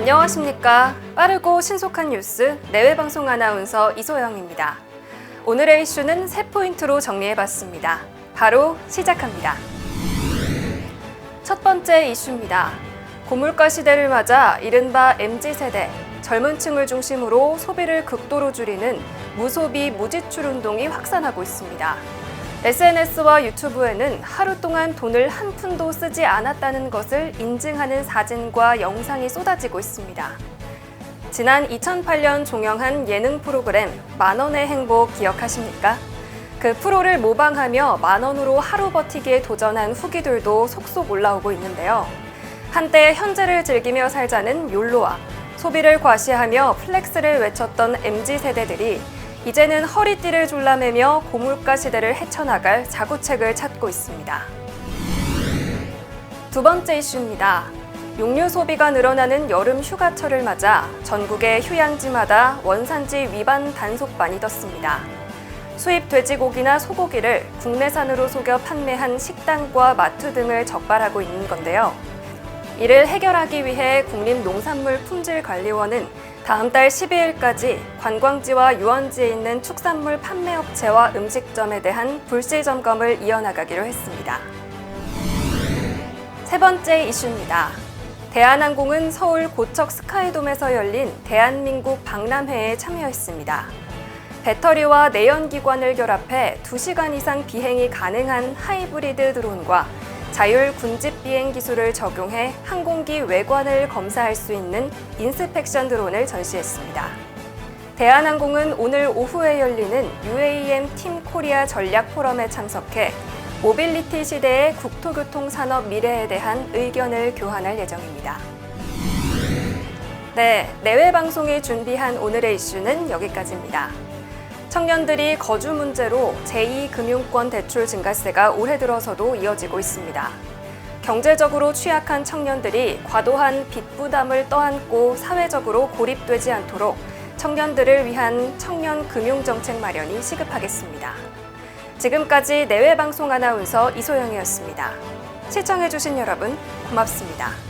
안녕하십니까. 빠르고 신속한 뉴스 내외 방송 아나운서 이소영입니다. 오늘의 이슈는 세 포인트로 정리해봤습니다. 바로 시작합니다. 첫 번째 이슈입니다. 고물가 시대를 맞아 이른바 MZ세대, 젊은 층을 중심으로 소비를 극도로 줄이는 무소비 무지출 운동이 확산하고 있습니다. SNS와 유튜브에는 하루 동안 돈을 한 푼도 쓰지 않았다는 것을 인증하는 사진과 영상이 쏟아지고 있습니다. 지난 2008년 종영한 예능 프로그램 만원의 행복 기억하십니까? 그 프로를 모방하며 만원으로 하루 버티기에 도전한 후기들도 속속 올라오고 있는데요. 한때 현재를 즐기며 살자는 욜로와 소비를 과시하며 플렉스를 외쳤던 MZ 세대들이 이제는 허리띠를 졸라매며 고물가 시대를 헤쳐나갈 자구책을 찾고 있습니다. 두 번째 이슈입니다. 육류 소비가 늘어나는 여름 휴가철을 맞아 전국의 휴양지마다 원산지 위반 단속반이 떴습니다. 수입 돼지고기나 소고기를 국내산으로 속여 판매한 식당과 마트 등을 적발하고 있는 건데요. 이를 해결하기 위해 국립농산물품질관리원은 다음 달 12일까지 관광지와 유원지에 있는 축산물 판매업체와 음식점에 대한 불시 점검을 이어나가기로 했습니다. 세 번째 이슈입니다. 대한항공은 서울 고척 스카이돔에서 열린 대한민국 박람회에 참여했습니다. 배터리와 내연기관을 결합해 2시간 이상 비행이 가능한 하이브리드 드론과 자율 군집 비행 기술을 적용해 항공기 외관을 검사할 수 있는 인스펙션 드론을 전시했습니다. 대한항공은 오늘 오후에 열리는 UAM 팀 코리아 전략 포럼에 참석해 모빌리티 시대의 국토교통 산업 미래에 대한 의견을 교환할 예정입니다. 네, 내외 방송이 준비한 오늘의 이슈는 여기까지입니다. 청년들이 거주 문제로 제2금융권 대출 증가세가 올해 들어서도 이어지고 있습니다. 경제적으로 취약한 청년들이 과도한 빚 부담을 떠안고 사회적으로 고립되지 않도록 청년들을 위한 청년 금융 정책 마련이 시급하겠습니다. 지금까지 내외 방송 아나운서 이소영이었습니다. 시청해주신 여러분 고맙습니다.